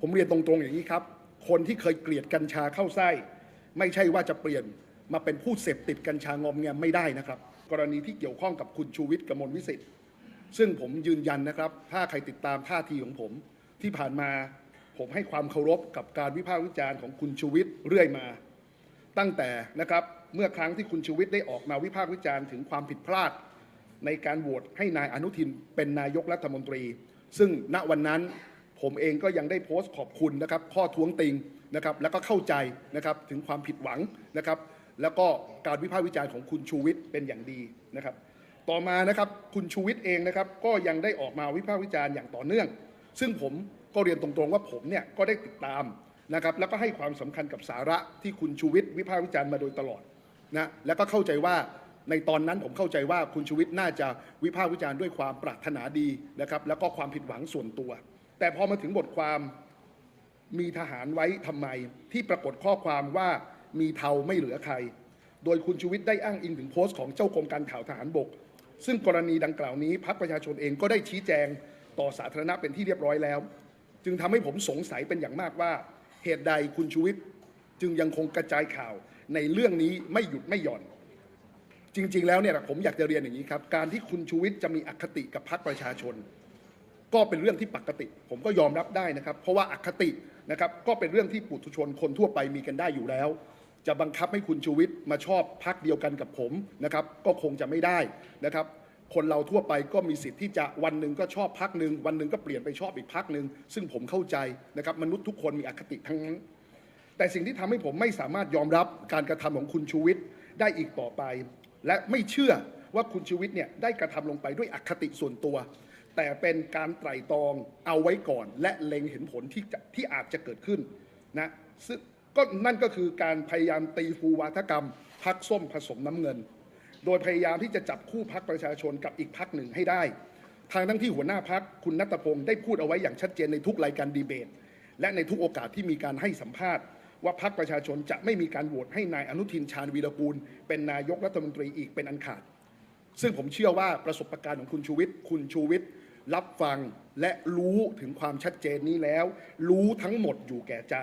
ผมเรียนตรงๆอย่างนี้ครับ คนที่เคยเกลียดกัญชาเข้าไส้ ไม่ใช่ว่าจะเปลี่ยนมาเป็นผู้เสพติดกัญชางอมแงมไม่ได้นะครับ กรณีที่เกี่ยวข้องกับคุณชูวิทย์กมลวิสิทธิ์ซึ่งผมยืนยันนะครับ ถ้าใครติดตามท่าทีของผม ที่ผ่านมาผมให้ความเคารพกับการวิพากษ์วิจารณ์ของคุณชูวิทย์เรื่อยมา ตั้งแต่นะครับเมื่อครั้งที่คุณชูวิทย์ได้ออกมาวิพากษ์วิจารณ์ถึงความผิดพลาด ในการโหวตให้นายอนุทินเป็นนายกรัฐมนตรี ซึ่งณวันนั้น ผมเองก็ยังได้โพสต์ขอบคุณนะครับข้อท้วงติงนะครับแล้วก็เข้าใจนะครับถึงความผิดหวังนะครับแล้วก็การวิพากษ์วิจารณ์ของคุณชูวิทย์เป็นอย่างดีนะครับ ต่อมานะครับคุณชูวิทย์เองนะครับก็ยังได้ออกมาวิพากษ์วิจารณ์อย่างต่อเนื่อง ซึ่งผมก็เรียนตรงๆว่าผมเนี่ยก็ได้ติดตามนะครับแล้วก็ให้ความสำคัญกับสาระที่คุณชูวิทย์วิพากษ์วิจารณ์มาโดยตลอดนะแล้วก็เข้าใจว่าในตอนนั้นผมเข้าใจว่าคุณชูวิทย์น่าจะวิพากษ์วิจารณ์ด้วยความปรารถนาดีนะครับแล้วก็ความผิดหวังส่วนตัว แต่พอมาถึงบทความมีทหารไว้ทำไม ที่ปรากฏข้อความว่ามีเทาไม่เหลือใคร โดยคุณชูวิทย์ได้อ้างอิงถึงโพสต์ของเจ้ากรมการข่าวทหารบก ซึ่งกรณีดังกล่าวนี้พรรคประชาชนเองก็ได้ชี้แจงต่อสาธารณะเป็นที่เรียบร้อยแล้ว จึงทำให้ผมสงสัยเป็นอย่างมากว่า เหตุใดคุณชูวิทย์จึงยังคงกระจายข่าวในเรื่องนี้ไม่หยุดไม่หย่อน จริง ๆ แล้วเนี่ยผมอยากจะเรียนอย่างนี้ครับ การที่คุณชูวิทย์จะมีอคติกับพรรคประชาชน ก็เป็นเรื่องที่ปกติ ผมก็ยอมรับได้นะครับ เพราะว่าอคตินะครับก็เป็นเรื่องที่ปุถุชนคนทั่วไปมีกันได้อยู่แล้ว จะบังคับให้คุณชูวิทย์มาชอบพรรคเดียวกันกับผมนะครับ ก็คงจะไม่ได้นะครับ คนเราทั่วไปก็มีสิทธิ์ที่จะวันหนึ่งก็ชอบพรรคหนึ่งวันหนึ่งก็เปลี่ยนไปชอบอีกพรรคหนึ่งซึ่งผมเข้าใจนะครับ มนุษย์ทุกคนมีอคติทั้งนั้นแต่สิ่งที่ทำให้ผมไม่สามารถยอมรับการกระทำของคุณชูวิทย์ได้อีกต่อไป และไม่เชื่อว่าคุณชูวิทย์เนี่ยได้กระทำลงไปด้วยอคติส่วนตัว แต่เป็นการไตร่ตรองเอาไว้ก่อน และเล็งเห็นผลที่จะที่อาจจะเกิดขึ้นนะซึ่งก็นั่นก็คือการพยายามตีฟูวาทกรรมพักส้มผสมน้ำเงิน โดยพยายามที่จะจับคู่พักประชาชนกับอีกพักหนึ่งให้ได้ ทางทั้งที่หัวหน้าพักคุณนัตพงศ์ได้พูดเอาไว้อย่างชัดเจนในทุกรายการดีเบต และในทุกโอกาสที่มีการให้สัมภาษณ์ ว่าพักประชาชนจะไม่มีการโหวตให้นายอนุทินชาญวีรกูล เป็นนายกรัฐมนตรีอีกเป็นอันขาด ซึ่งผมเชื่อว่าประสบการณ์ของคุณชูวิทย์คุณชูวิทย์ รับฟังและรู้ถึงความชัดเจนนี้แล้ว รู้ทั้งหมดอยู่แก่ใจ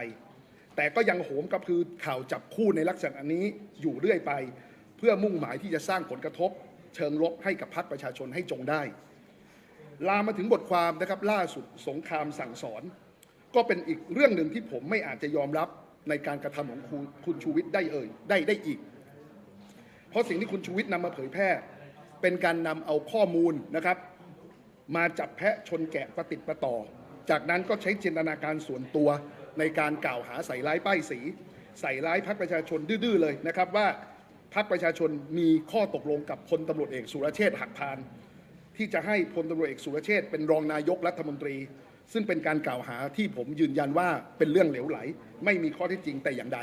แต่ก็ยังโหมกระพือข่าวจับคู่ในลักษณะนี้อยู่เรื่อยไป เพื่อมุ่งหมายที่จะสร้างผลกระทบ เชิงลบให้กับพรรคประชาชนให้จงได้ ลามมาถึงบทความนะครับล่าสุดสงครามสั่งสอน ก็เป็นอีกเรื่องหนึ่งที่ผมไม่อาจจะยอมรับในการกระทำของคคุณชูวิทย์ได้เอ่ยได้ได้อีก เพราะสิ่งที่คุณชูวิทย์นำมาเผยแพร่ เป็นการนำเอาข้อมูลนะครับ มาจับแพะชนแกะประติดประต่อ จากนั้นก็ใช้จินตนาการส่วนตัวในการกล่าวหาใส่ร้ายป้ายสี ใส่ร้ายพรรคประชาชนดื้อๆเลยนะครับว่าพรรคประชาชนมีข้อตกลงกับพลตำรวจเอกสุรเชษฐ์หักพาน ที่จะให้พลตำรวจเอกสุรเชษฐ์เป็นรองนายกรัฐมนตรี ซึ่งเป็นการกล่าวหาที่ผมยืนยันว่าเป็นเรื่องเหลวไหล ไม่มีข้อเท็จจริงแต่อย่างใด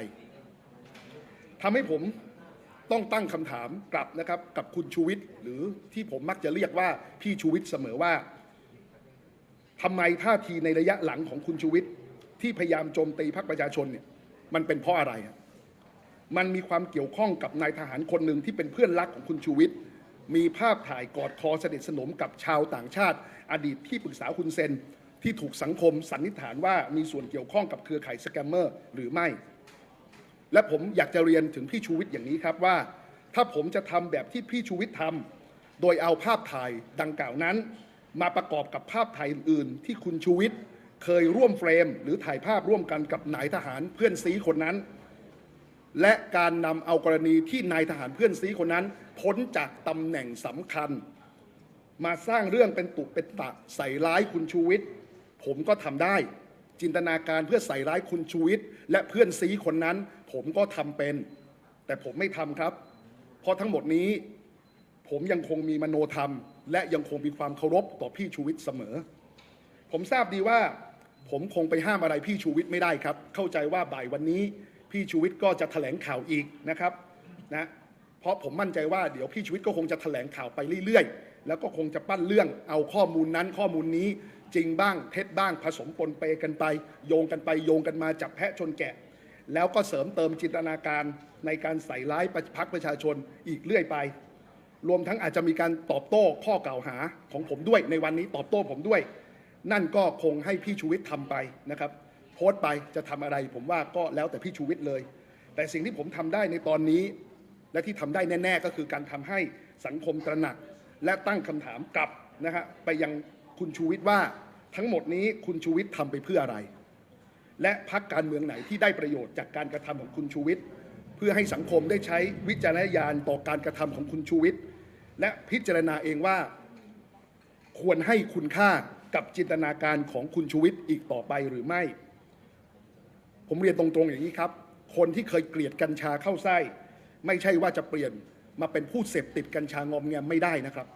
ทำให้ผม ต้องตั้งคำถามกลับนะครับกับคุณชูวิทย์หรือที่ผมมักจะเรียกว่าพี่ชูวิทย์เสมอว่าทำไมท่าทีในระยะหลังของคุณชูวิทย์ที่พยายามโจมตีพรรคประชาชนเนี่ยมันเป็นเพราะอะไรมันมีความเกี่ยวข้องกับนายทหารคนหนึ่งที่เป็นเพื่อนรักของคุณชูวิทย์มีภาพถ่ายกอดคอสนิทสนมกับชาวต่างชาติ อดีตที่ปรึกษาคุณเซนที่ถูกสังคมสันนิษฐานว่ามีส่วนเกี่ยวข้องกับเครือข่ายสแกมเมอร์หรือไม่ และผมอยากจะเรียนถึงพี่ชูวิทย์อย่างนี้ครับว่า ถ้าผมจะทำแบบที่พี่ชูวิทย์ทำโดยเอาภาพถ่ายดังกล่าวนั้น มาประกอบกับภาพถ่ายอื่นๆ ที่คุณชูวิทย์เคยร่วมเฟรม หรือถ่ายภาพร่วมกันกับนายทหารเพื่อนซีคนนั้น และการนำเอากรณีที่นายทหารเพื่อนซีคนนั้น พ้นจากตำแหน่งสำคัญ มาสร้างเรื่องเป็นตุเป็นตะใส่ร้ายคุณชูวิทย์ผมก็ทำได้จินตนาการเพื่อใส่ร้ายคุณชูวิทย์และเพื่อนซีคนนั้น ผมก็ทำเป็น แต่ผมไม่ทำครับ เพราะทั้งหมดนี้ ผมยังคงมีมโนธรรม และยังคงมีความเคารพต่อพี่ชูวิทย์เสมอ ผมทราบดีว่า ผมคงไปห้ามอะไรพี่ชูวิทย์ไม่ได้ครับ เข้าใจว่าบ่ายวันนี้ พี่ชูวิทย์ก็จะแถลงข่าวอีกนะครับนะเพราะผมมั่นใจว่าเดี๋ยวพี่ชูวิทย์ก็คงจะแถลงข่าวไปเรื่อยๆ แล้วก็คงจะปั้นเรื่องเอาข้อมูลนั้นข้อมูลนี้จริงบ้างเท็จบ้างผสมปนเปกันไป โยงกันไปโยงกันมาจับแพะชนแกะ แล้วก็เสริมเติมจินตนาการในการใส่ร้ายพักประชาชนอีกเรื่อยไป รวมทั้งอาจจะมีการตอบโต้ข้อกล่าวหาของผมด้วย ในวันนี้ตอบโต้ผมด้วย นั่นก็คงให้พี่ชูวิทย์ทำไปนะครับ โพสต์ไปจะทำอะไรผมว่าก็แล้วแต่พี่ชูวิทย์เลย แต่สิ่งที่ผมทำได้ในตอนนี้ และที่ทำได้แน่ ๆ ก็คือการทำให้สังคมตระหนัก และตั้งคำถามกลับนะฮะไปยังคุณชูวิทย์ว่าทั้งหมดนี้คุณชูวิทย์ทำไปเพื่ออะไร และพักการเมืองไหนที่ได้ประโยชน์จากการกระทำของคุณชูวิทย์เพื่อให้สังคมได้ใช้วิจารณญาณต่อการกระทำของคุณชูวิทย์และพิจารณาเองว่า ควรให้คุณค่ากับจินตนาการของคุณชูวิทย์อีกต่อไปหรือไม่ ผมเรียนตรงๆอย่างนี้ครับ คนที่เคยเกลียดกัญชาเข้าไส้ ไม่ใช่ว่าจะเปลี่ยนมาเป็นผู้เสพติดกัญชางอมแงมไม่ได้นะครับ